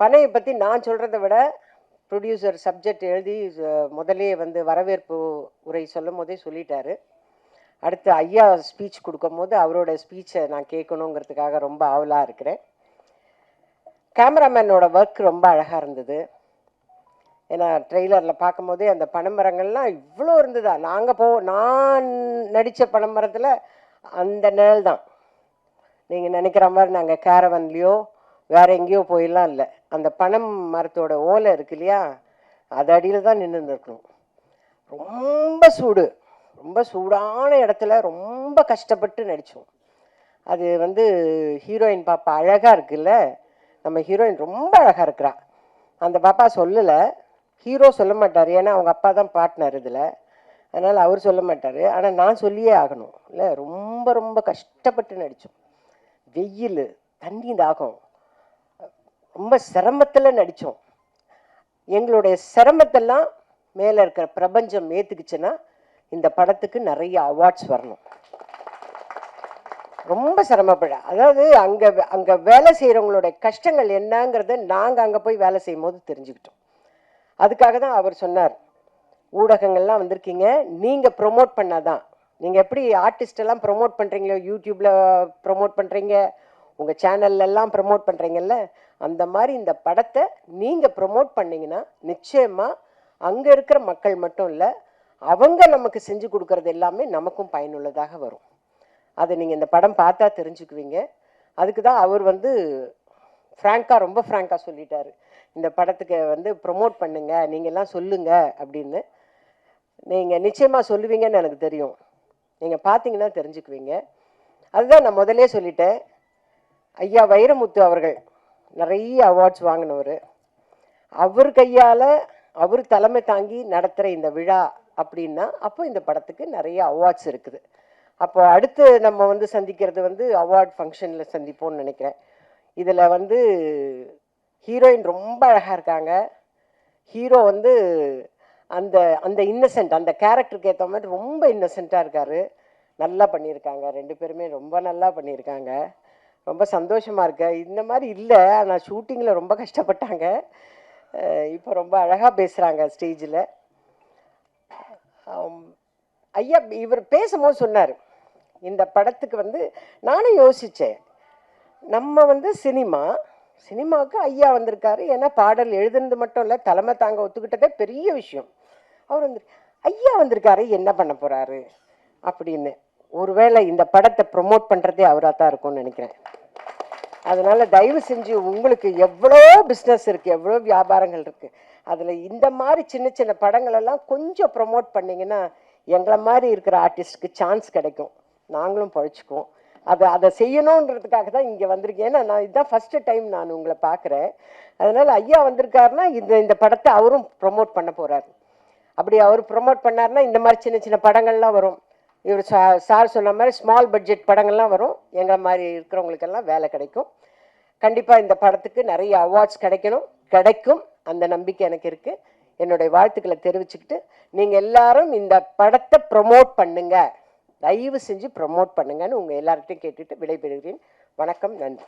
பனையை பற்றி நான் சொல்கிறத விட ப்ரொடியூசர் சப்ஜெக்ட் எழுதி முதலே வந்து வரவேற்பு உரை சொல்லும் போதே சொல்லிட்டாரு. அடுத்து ஐயா ஸ்பீச் கொடுக்கும்போது அவரோட ஸ்பீச்சை நான் கேட்கணுங்கிறதுக்காக ரொம்ப ஆவலாக இருக்கிறேன். கேமராமேனோட ஒர்க் ரொம்ப அழகாக இருந்தது. ஏன்னா ட்ரெய்லரில் பார்க்கும்போதே அந்த பனைமரங்கள்லாம் இவ்வளோ இருந்ததா? நாங்கள் போ நான் நடித்த பனைமரத்தில் அந்த நிழல் தான். நீங்கள் நினைக்கிற மாதிரி நாங்கள் கேரவன்லேயோ வேறு எங்கேயோ போயிடலாம் இல்லை. அந்த பனை மரத்தோட ஓலை இருக்கு இல்லையா? அது அடியில் தான் நின்று இருக்கணும் ரொம்ப சூடு. ரொம்ப சூடான இடத்துல ரொம்ப கஷ்டப்பட்டு நடித்தோம் அது வந்து ஹீரோயின் பாப்பா அழகாக இருக்குல்ல? நம்ம ஹீரோயின் ரொம்ப அழகாக இருக்கிறா. அந்த பாப்பா சொல்லலை. ஹீரோ சொல்ல மாட்டார். ஏன்னா அவங்க அப்பா தான் பாட்னர் இதில். அதனால் அவர் சொல்ல மாட்டார். ஆனால் நான் சொல்லியே ஆகணும். இல்லை ரொம்ப ரொம்ப கஷ்டப்பட்டு நடித்தோம் வெயில் தண்ணி தாகம். ரொம்ப சிரமத்தில் நடித்தோம் எங்களுடைய சிரமத்தெல்லாம் மேலே இருக்கிற பிரபஞ்சம் ஏற்றுக்குச்சுன்னா இந்த படத்துக்கு நிறைய அவார்ட்ஸ் வரணும். ரொம்ப சிரமப்பட அதாவது அங்கே அங்கே வேலை செய்கிறவங்களுடைய கஷ்டங்கள் என்னங்கிறத நாங்கள் அங்கே போய் வேலை செய்யும் போது தெரிஞ்சுக்கிட்டோம். அதுக்காக தான் அவர் சொன்னார் ஊடகங்கள்லாம் வந்திருக்கீங்க நீங்கள் ப்ரொமோட் பண்ணாதான். நீங்கள் எப்படி ஆர்டிஸ்டெல்லாம் ப்ரொமோட் பண்ணுறீங்களோ யூடியூப்பில் ப்ரொமோட் பண்ணுறீங்க உங்கள் சேனல்லலாம் ப்ரமோட் பண்ணுறீங்கல்ல அந்த மாதிரி இந்த படத்தை நீங்கள் ப்ரமோட் பண்ணீங்கன்னா நிச்சயமாக அங்கே இருக்கிற மக்கள் மட்டும் இல்லை அவங்க நமக்கு செஞ்சு கொடுக்கறது எல்லாமே நமக்கும் பயனுள்ளதாக வரும். அதை நீங்கள் இந்த படம் பார்த்தா தெரிஞ்சுக்குவீங்க. அதுக்கு தான் அவர் வந்து ஃப்ராங்காக ரொம்ப ஃப்ராங்காக சொல்லிட்டாரு. இந்த படத்துக்கு வந்து ப்ரொமோட் பண்ணுங்க நீங்கள்லாம் சொல்லுங்கள் சொல்லுங்க அப்படின்னு. நீங்கள் நிச்சயமாக சொல்லுவீங்கன்னு எனக்கு தெரியும். நீங்கள் பார்த்தீங்கன்னா தெரிஞ்சுக்குவீங்க. அதுதான் நான் முதலே சொல்லிட்டேன். ஐயா வைரமுத்து அவர்கள் நிறைய அவார்ட்ஸ் வாங்கினவர். அவர் கையால் அவர் தலைமை தாங்கி நடத்துகிற இந்த விழா அப்படின்னா அப்போ இந்த படத்துக்கு நிறைய அவார்ட்ஸ் இருக்குது. அப்போ அடுத்து நம்ம வந்து சந்திக்கிறது வந்து அவார்ட் ஃபங்க்ஷனில் சந்திப்போம்னு நினைக்கிறேன். இதில் வந்து ஹீரோயின் ரொம்ப அழகாக இருக்காங்க. ஹீரோ வந்து அந்த அந்த இன்னசென்ட் அந்த கேரக்டருக்கு ஏற்ற மாதிரி ரொம்ப இன்னசென்ட்டாக இருக்காரு. நல்லா பண்ணியிருக்காங்க. ரெண்டு பேருமே ரொம்ப நல்லா பண்ணியிருக்காங்க. ரொம்ப சந்தோஷமாக இருக்க. இந்த மாதிரி இல்லை. ஆனால் ஷூட்டிங்கில் ரொம்ப கஷ்டப்பட்டாங்க. இப்போ ரொம்ப அழகாக பேசுகிறாங்க ஸ்டேஜில். ஐயா இவர் பேசும்போது சொன்னார். இந்த படத்துக்கு வந்து நானும் யோசித்தேன் நம்ம வந்து சினிமா சினிமாவுக்கு ஐயா வந்திருக்காரு. ஏன்னா பாடல் எழுதுனது மட்டும் இல்லை தலைமை தாங்க ஒத்துக்கிட்டதே பெரிய விஷயம். அவர் வந்து ஐயா வந்திருக்காரு என்ன பண்ண போகிறாரு அப்படின்னு. ஒருவேளை இந்த படத்தை ப்ரொமோட் பண்ணுறதே அவராக தான் இருக்கும்னு நினைக்கிறேன். அதனால் தயவு செஞ்சு உங்களுக்கு எவ்வளோ பிஸ்னஸ் இருக்குது எவ்வளோ வியாபாரங்கள் இருக்குது அதில் இந்த மாதிரி சின்ன சின்ன படங்களெல்லாம் கொஞ்சம் ப்ரொமோட் பண்ணிங்கன்னா எங்களை மாதிரி இருக்கிற ஆர்டிஸ்ட்க்கு சான்ஸ் கிடைக்கும். நாங்களும் பழிச்சுக்குவோம். அதை அதை செய்யணுன்றதுக்காக தான் இங்கே வந்திருக்கேன். ஏன்னா நான் இதுதான் ஃபஸ்ட்டு டைம் நான் உங்களை பார்க்குறேன். அதனால் ஐயா வந்திருக்காருன்னா இந்த இந்த படத்தை அவரும் ப்ரொமோட் பண்ண போகிறார் அப்படி அவர் ப்ரொமோட் பண்ணாருன்னா இந்த மாதிரி சின்ன சின்ன படங்கள்லாம் வரும். இவர் சா சார் சொன்ன மாதிரி ஸ்மால் பட்ஜெட் படங்கள்லாம் வரும். எங்களை மாதிரி இருக்கிறவங்களுக்கெல்லாம் வேலை கிடைக்கும். கண்டிப்பாக இந்த படத்துக்கு நிறைய அவார்ட்ஸ் கிடைக்கணும். கிடைக்கும். அந்த நம்பிக்கை எனக்கு இருக்குது என்னுடைய வாழ்த்துக்களை தெரிவிச்சுக்கிட்டு நீங்கள் எல்லாரும் இந்த படத்தை ப்ரொமோட் பண்ணுங்க. தயவு செஞ்சு ப்ரொமோட் பண்ணுங்கன்னு உங்கள் எல்லார்கிட்டையும் கேட்டுட்டு விடைபெறுகிறேன். வணக்கம். நன்றி.